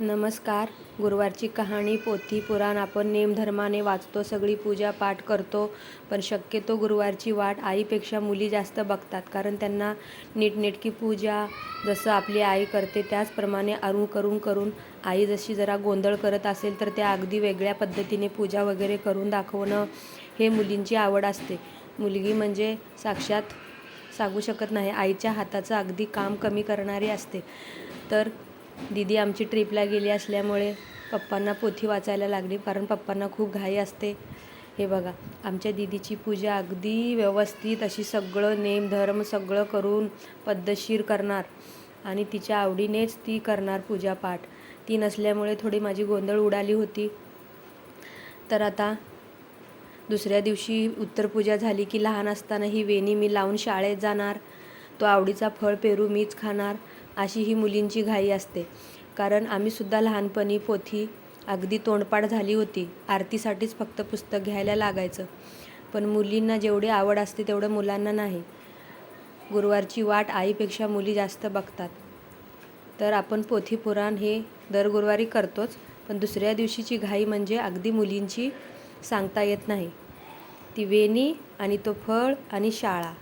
नमस्कार. गुरुवारची कहाणी पोथी पुराण आपण नेमधर्माने वाचतो सगळी पूजा पाठ करतो पण शक्यतो गुरुवारची वाट आईपेक्षा मुली जास्त बघतात कारण त्यांना नीटनेटकी पूजा जसं आपली आई करते त्याचप्रमाणे अरू करून करून आई जशी जरा गोंधळ करत असेल तर त्या अगदी वेगळ्या पद्धतीने पूजा वगैरे करून दाखवणं हे मुलींची आवड असते. मुलगी म्हणजे साक्षात सांगू शकत नाही आईच्या हाताचं अगदी काम कमी करणारी असते. तर दिदी आमची ट्रिपला गेली असल्यामुळे पप्पांना पोथी वाचायला लागली कारण पप्पांना खूप घाई असते. हे बघा आमच्या दिदीची पूजा अगदी व्यवस्थित अशी सगळं नेम धर्म सगळं करून पद्धतशीर करणार. आणि तिच्या आवडीनेच ती करणार पूजापाठ. ती नसल्यामुळे थोडी माझी गोंधळ उडाली होती. तर आता दुसऱ्या दिवशी उत्तरपूजा झाली की लहान असताना ही वेणी मी लावून शाळेत जाणार. तो आवडीचा फळ पेरू मीच खाणार. अशी ही मुलींची घाई असते. कारण आम्हीसुद्धा लहानपणी पोथी अगदी तोंडपाठ झाली होती. आरतीसाठीच फक्त पुस्तक घ्यायला लागायचं. पण मुलींना जेवढी आवड असते तेवढं मुलांना नाही. गुरुवारची वाट आईपेक्षा मुली जास्त बघतात. तर आपण पोथी पुराण हे दर गुरुवारी करतोच पण दुसऱ्या दिवशीची घाई म्हणजे अगदी मुलींची सांगता येत नाही. ती वेणी आणि तो फळ आणि शाळा.